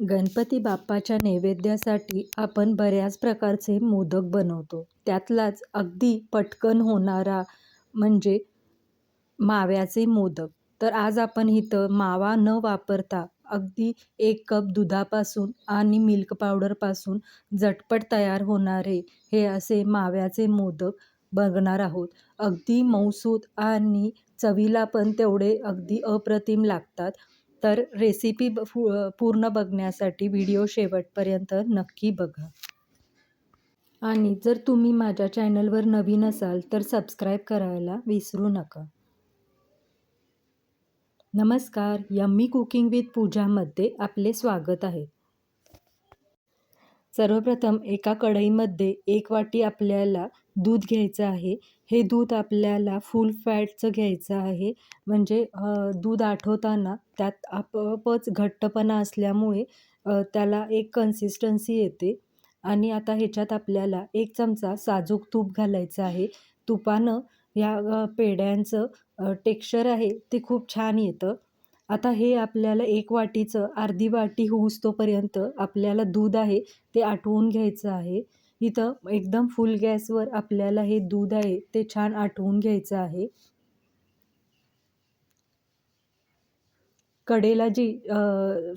गणपती बाप्पाच्या नैवेद्यासाठी आपण बऱ्याच प्रकारचे मोदक बनवतो. त्यातलाच अगदी पटकन होणारा म्हणजे माव्याचे मोदक. तर आज आपण इथं मावा न वापरता अगदी एक कप दुधापासून आणि मिल्क पावडरपासून झटपट तयार होणारे हे असे माव्याचे मोदक बघणार आहोत. अगदी मऊसूत आणि चवीला पण तेवढे अगदी अप्रतिम लागतात. तर रेसिपी ब फू पूर्ण बघण्यासाठी व्हिडिओ शेवटपर्यंत नक्की बघा. आणि जर तुम्ही माझ्या चॅनलवर नवीन असाल तर सबस्क्राईब करायला विसरू नका. नमस्कार यम्मी कुकिंग विथ पूजामध्ये आपले स्वागत आहे. सर्वप्रथम एका कढईमध्ये एक वाटी आपल्याला दूध घ्यायचं आहे. हे दूध आपल्याला फुल फॅटचं घ्यायचं आहे. म्हणजे दूध आठवताना त्यात आपोआपच घट्टपणा असल्यामुळे त्याला एक कन्सिस्टन्सी येते. आणि आता ह्याच्यात आपल्याला एक चमचा साजूक तूप घालायचं आहे. तुपानं ह्या पेढ्यांचं टेक्स्चर आहे ते खूप छान येतं. आता हे आपल्याला एक वाटीचं अर्धी वाटी होऊस्तोपर्यंत आपल्याला दूध आहे ते आटवून घ्यायचं आहे. इथं एकदम फुल गॅसवर आपल्याला हे दूध आहे ते छान आटवून घ्यायचं आहे. कडेला जी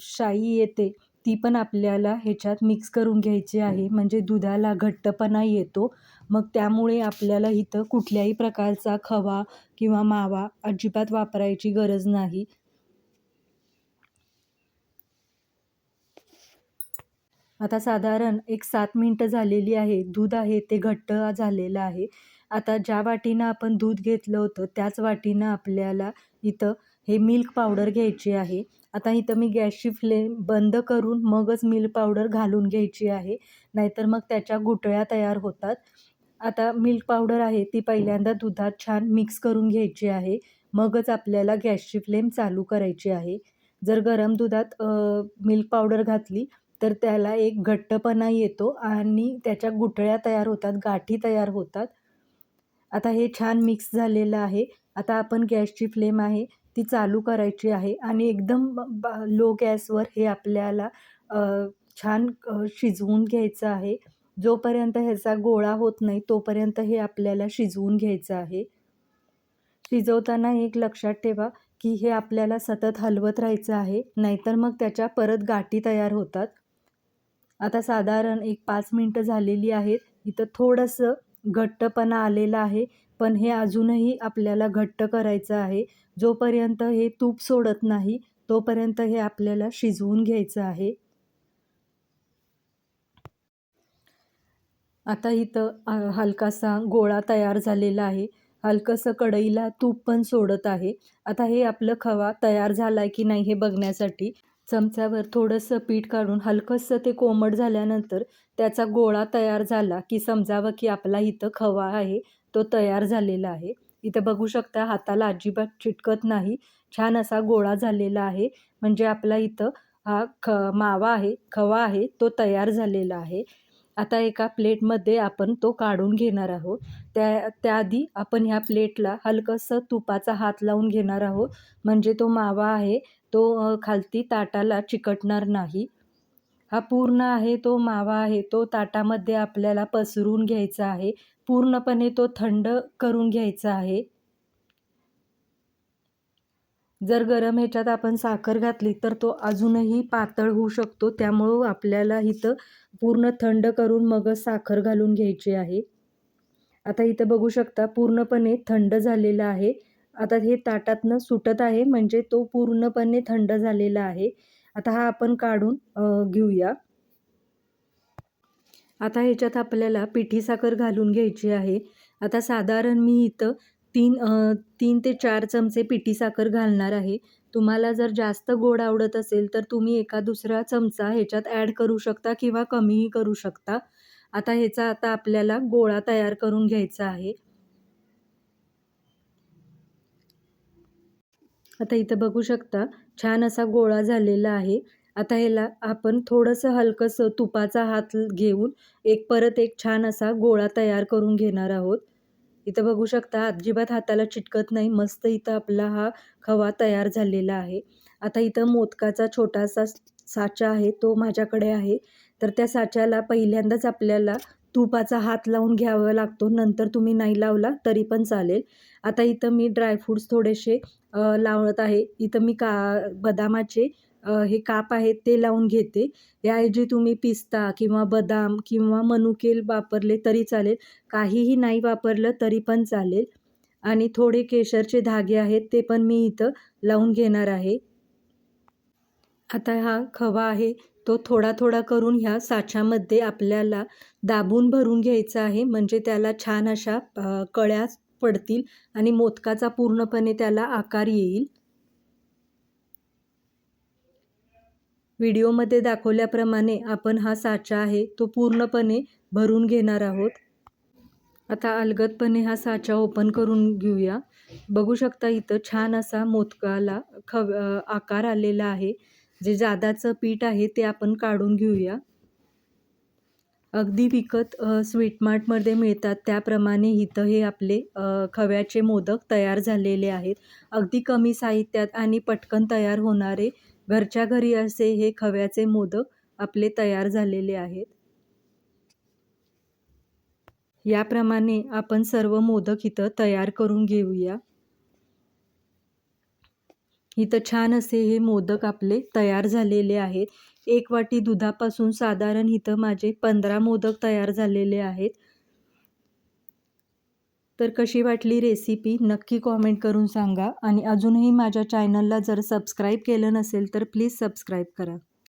शाई येते ती पण आपल्याला ह्याच्यात मिक्स करून घ्यायची आहे. म्हणजे दुधाला घट्टपणा येतो. मग त्यामुळे आपल्याला इथं कुठल्याही प्रकारचा खवा किंवा मावा अजिबात वापरायची गरज नाही. आता साधारण एक सात मिनटं झालेली आहे. दूध आहे ते घट्ट झालेलं आहे. आता ज्या वाटीनं आपण दूध घेतलं होतं त्याच वाटीनं आपल्याला इथं हे मिल्क पावडर घ्यायची आहे. आता इथं मी गॅसची फ्लेम बंद करून मगच मिल्क पावडर घालून घ्यायची आहे. नाहीतर मग त्याच्या गुटळ्या तयार होतात. आता मिल्क पावडर आहे ती पहिल्यांदा दुधात छान मिक्स करून घ्यायची आहे. मगच आपल्याला गॅसची फ्लेम चालू करायची आहे. जर गरम दुधात मिल्क पावडर घातली तर त्याला एक घट्टपणा येतो आणि त्याच्या गुठळ्या तयार होतात गाठी तयार होतात. आता हे छान मिक्स झालेलं आहे. आता आपण गॅसची फ्लेम आहे ती चालू करायची आहे आणि एकदम लो गॅसवर हे आपल्याला छान शिजवून घ्यायचं आहे. जोपर्यंत ह्याचा गोळा होत नाही तोपर्यंत हे आपल्याला शिजवून घ्यायचं आहे. शिजवताना एक लक्षात ठेवा की हे आपल्याला सतत हलवत राहायचं आहे. नाहीतर मग त्याच्या परत गाठी तयार होतात. आता साधारण एक पाच मिनटं झालेली आहेत. इथं थोडंसं घट्टपणा आलेला आहे पण हे अजूनही आपल्याला घट्ट करायचं आहे. जोपर्यंत हे तूप सोडत नाही तोपर्यंत हे आपल्याला शिजवून घ्यायचं आहे. आता इथं हलकासा गोळा तयार झालेला आहे. हलकंसं कढईला तूप पण सोडत आहे. आता हे आपलं खवा तयार झाला आहे की नाही हे बघण्यासाठी. चमच्यावर थोडंसं पीठ काढून हलकंसं ते कोमट झाल्यानंतर त्याचा गोळा तयार झाला की समजावं की आपला इथं खवा आहे तो तयार झालेला आहे. इथं बघू शकता हाताला अजिबात चिटकत नाही छान असा गोळा झालेला आहे. म्हणजे आपला इथं हा ख मावा आहे खवा आहे तो तयार झालेला आहे. आता एका प्लेटमध्ये आपण तो काढून घेणार आहोत. त्या त्याआधी आपण ह्या प्लेटला हलकंसं तुपाचा हात लावून घेणार आहोत. म्हणजे तो मावा आहे तो खालती ताटाला चिकटणार नाही. हा पूर्ण आहे तो मावा आहे तो ताटामध्ये आपल्याला पसरून घ्यायचा आहे. पूर्णपणे तो थंड करून घ्यायचा आहे. जर गरम ह्याच्यात आपण साखर घातली तर तो अजूनही पातळ होऊ शकतो. त्यामुळं आपल्याला इथं पूर्ण थंड करून मगच साखर घालून घ्यायची आहे. आता इथं बघू शकता पूर्णपणे थंड झालेलं आहे. आता हे ताटातनं सुटत आहे म्हणजे तो पूर्णपणे थंड झालेला आहे. आता हा आपण काढून घेऊया. आता ह्याच्यात आपल्याला पिठी साखर घालून घ्यायची आहे. आता साधारण मी इथं तीन तीन ते चार चमचे पिठी साखर घालणार आहे. तुम्हाला जर जास्त गोड आवडत असेल तर तुम्ही एका दुसरा चमचा ह्याच्यात ॲड करू शकता किंवा कमीही करू शकता. आता ह्याचा आता आपल्याला गोळा तयार करून घ्यायचा आहे. आता इथं बघू शकता छान असा गोळा झालेला आहे. आता ह्याला आपण थोडंसं हलकंसं तुपाचा हात घेऊन एक परत एक छान असा गोळा तयार करून घेणार आहोत. इथं बघू शकता अजिबात हाताला चिटकत नाही मस्त इथं आपला हा खवा तयार झालेला आहे. आता इथं मोदकाचा छोटासा साचा आहे तो माझ्याकडे आहे. तर त्या साच्याला पहिल्यांदाच आपल्याला तुपाचा हात लावून घ्यावा लागतो. नंतर तुम्ही नाही लावला तरी पण चालेल. आता इथं मी ड्रायफ्रूट्स थोडेसे लावत आहे. इथं मी का बदामाचे हे काप आहेत ते लावून घेते. याऐवजी तुम्ही पिस्ता किंवा बदाम किंवा मनुके वापरले तरी चालेल. काहीही नाही वापरलं तरी पण चालेल. आणि थोडे केशरचे धागे आहेत ते पण मी इथं लावून घेणार आहे. आता हा खवा आहे. तो थोडा थोडा करून ह्या साच्यामध्ये आपल्याला दाबून भरून घ्यायचा आहे. म्हणजे त्याला छान अशा कळ्या पडतील आणि मोदकाचा पूर्णपणे त्याला आकार येईल. व्हिडिओमध्ये दाखवल्याप्रमाणे आपण हा साचा आहे तो पूर्णपणे भरून घेणार आहोत. आता अलगदपणे हा साचा ओपन करून घेऊया. बघू शकता इथं छान असा मोदकाला खव आकार आलेला आहे. जे जादाचं पीठ आहे ते आपण काढून घेऊया. अगदी विकत स्वीटमार्टमध्ये मिळतात. त्याप्रमाणे इथं हे आपले खव्याचे मोदक तयार झालेले आहेत. अगदी कमी साहित्यात आणि पटकन तयार होणारे घरच्या घरी असे हे खव्याचे मोदक आपले तयार झालेले आहेत. याप्रमाणे आपण सर्व मोदक इथं तयार करून घेऊया. इथं छान असे हे मोदक आपले तयार झालेले आहेत. एक वाटी दुधापासून साधारण इथं माझे पंधरा मोदक तयार झालेले आहेत. तर कशी वाटली रेसिपी नक्की कॉमेंट करून सांगा. आणि अजूनही माझ्या चॅनलला जर सबस्क्राईब केलं नसेल तर प्लीज सबस्क्राईब करा.